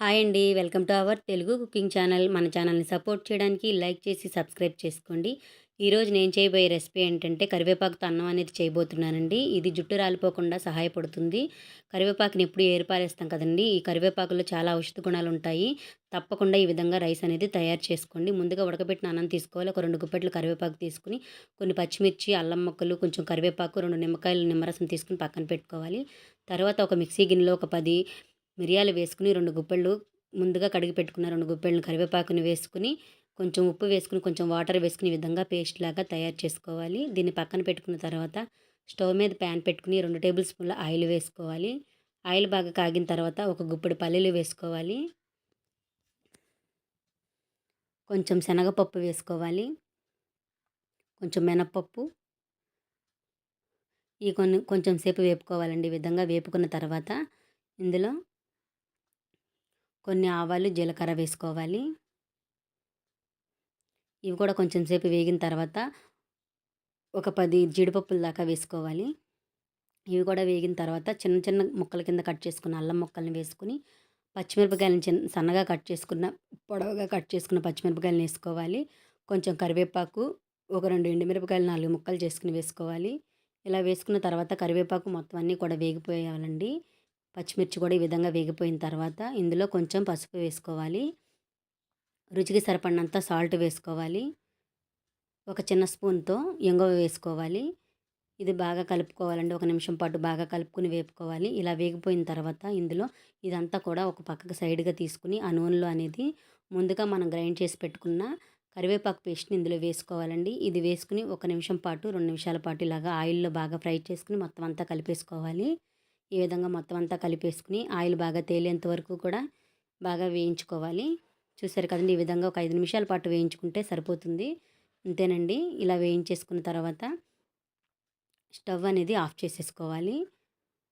Hi అండి. Welcome to our Telugu cooking channel. మన ఛానల్ని సపోర్ట్ చేయడానికి లైక్ చేసి సబ్స్క్రైబ్ చేసుకోండి. ఈరోజు నేను చేయబోయే రెసిపీ ఏంటంటే కరివేపాకుతో అన్నం అనేది చేయబోతున్నానండి. ఇది జుట్టు రాలిపోకుండా సహాయపడుతుంది. కరివేపాకుని ఎప్పుడు ఏర్పారేస్తాం కదండి. ఈ కరివేపాకులో చాలా ఔషధ గుణాలు ఉంటాయి. తప్పకుండా ఈ విధంగా రైస్ అనేది తయారు చేసుకోండి. ముందుగా ఉడకబెట్టిన అన్నం తీసుకోవాలి. ఒక రెండు గుప్పెట్లు కరివేపాకు తీసుకుని కొన్ని పచ్చిమిర్చి అల్లం మొక్కలు కొంచెం కరివేపాకు రెండు నిమ్మకాయలు నిమ్మరసం తీసుకుని పక్కన పెట్టుకోవాలి. తర్వాత ఒక మిక్సీ గిన్నెలో ఒక పది మిరియాలు వేసుకుని రెండు గుప్పెళ్ళు ముందుగా కడిగి పెట్టుకున్న రెండు గుప్పెళ్ళను కరివేపాకుని వేసుకుని కొంచెం ఉప్పు వేసుకుని కొంచెం వాటర్ వేసుకుని విధంగా పేస్ట్ లాగా తయారు చేసుకోవాలి. దీన్ని పక్కన పెట్టుకున్న తర్వాత స్టవ్ మీద ప్యాన్ పెట్టుకుని రెండు టేబుల్ స్పూన్ల ఆయిల్ వేసుకోవాలి. ఆయిల్ బాగా కాగిన తర్వాత ఒక గుప్పెడు పల్లీలు వేసుకోవాలి. కొంచెం శనగపప్పు వేసుకోవాలి. కొంచెం మినప్పప్పు. ఈ కొన్ని కొంచెం సేపు వేపుకోవాలండి. ఈ విధంగా వేపుకున్న తర్వాత ఇందులో కొన్ని ఆవాలు జీలకర్ర వేసుకోవాలి. ఇవి కూడా కొంచెం సేపు వేగిన తర్వాత ఒక పది జీడిపప్పుల దాకా వేసుకోవాలి. ఇవి కూడా వేగిన తర్వాత చిన్న చిన్న ముక్కల కింద కట్ చేసుకున్న అల్లం ముక్కల్ని వేసుకుని పచ్చిమిరపకాయలను చిన్న సన్నగా కట్ చేసుకున్న పొడవుగా కట్ చేసుకున్న పచ్చిమిరపకాయలను వేసుకోవాలి. కొంచెం కరివేపాకు ఒక రెండు ఎండుమిరపకాయలు నాలుగు ముక్కలు చేసుకుని వేసుకోవాలి. ఇలా వేసుకున్న తర్వాత కరివేపాకు మొత్తం అన్నీ కూడా వేగిపోయాలండి పచ్చిమిర్చి కూడా ఈ విధంగా వేగిపోయిన తర్వాత ఇందులో కొంచెం పసుపు వేసుకోవాలి. రుచికి సరిపడినంత సాల్ట్ వేసుకోవాలి. ఒక చిన్న స్పూన్తో ఎంగవ వేసుకోవాలి. ఇది బాగా కలుపుకోవాలండి. ఒక నిమిషం పాటు బాగా కలుపుకుని వేపుకోవాలి. ఇలా వేగిపోయిన తర్వాత ఇందులో ఇదంతా కూడా ఒక పక్కకు సైడ్గా తీసుకుని ఆ నూనెలో అనేది ముందుగా మనం గ్రైండ్ చేసి పెట్టుకున్న కరివేపాకు పేస్ట్ని ఇందులో వేసుకోవాలండి. ఇది వేసుకుని ఒక నిమిషం పాటు రెండు నిమిషాల పాటు ఇలాగా ఆయిల్లో బాగా ఫ్రై చేసుకుని మొత్తం అంతా కలిపేసుకోవాలి. ఈ విధంగా మొత్తం అంతా కలిపేసుకుని ఆయిల్ బాగా తేలేంత వరకు కూడా బాగా వేయించుకోవాలి. చూసారు కదండి ఈ విధంగా ఒక ఐదు నిమిషాల పాటు వేయించుకుంటే సరిపోతుంది. అంతేనండి ఇలా వేయించేసుకున్న తర్వాత స్టవ్ అనేది ఆఫ్ చేసేసుకోవాలి.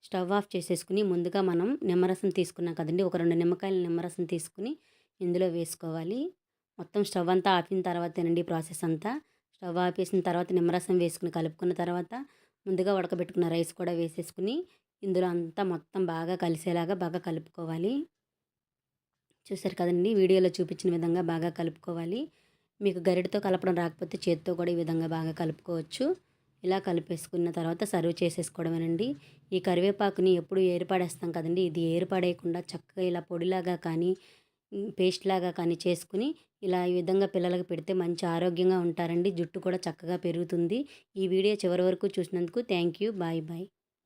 స్టవ్ ఆఫ్ చేసేసుకుని ముందుగా మనం నిమ్మరసం తీసుకున్నాం కదండి ఒక రెండు నిమ్మకాయల నిమ్మరసం తీసుకుని ఇందులో వేసుకోవాలి. మొత్తం స్టవ్ అంతా ఆపిన తర్వాతేనండి ప్రాసెస్ అంతా. స్టవ్ ఆపేసిన తర్వాత నిమ్మరసం వేసుకుని కలుపుకున్న తర్వాత ముందుగా ఉడకబెట్టుకున్న రైస్ కూడా వేసేసుకుని ఇందులో అంతా మొత్తం బాగా కలిసేలాగా బాగా కలుపుకోవాలి. చూసారు కదండి వీడియోలో చూపించిన విధంగా బాగా కలుపుకోవాలి. మీకు గరిటతో కలపడం రాకపోతే చేతితో కూడా ఈ విధంగా బాగా కలుపుకోవచ్చు. ఇలా కలిపేసుకున్న తర్వాత సర్వ్ చేసేసుకోవడమేనండి. ఈ కరివేపాకుని ఎప్పుడు ఏర్పడేస్తాం కదండి ఇది ఏర్పడేయకుండా చక్కగా ఇలా పొడిలాగా కానీ పేస్ట్ లాగా కానీ చేసుకుని ఇలా ఈ విధంగా పిల్లలకు పెడితే మంచి ఆరోగ్యంగా ఉంటారండి. జుట్టు కూడా చక్కగా పెరుగుతుంది. ఈ వీడియో చివరి వరకు చూసినందుకు థ్యాంక్ యూ బాయ్ బాయ్.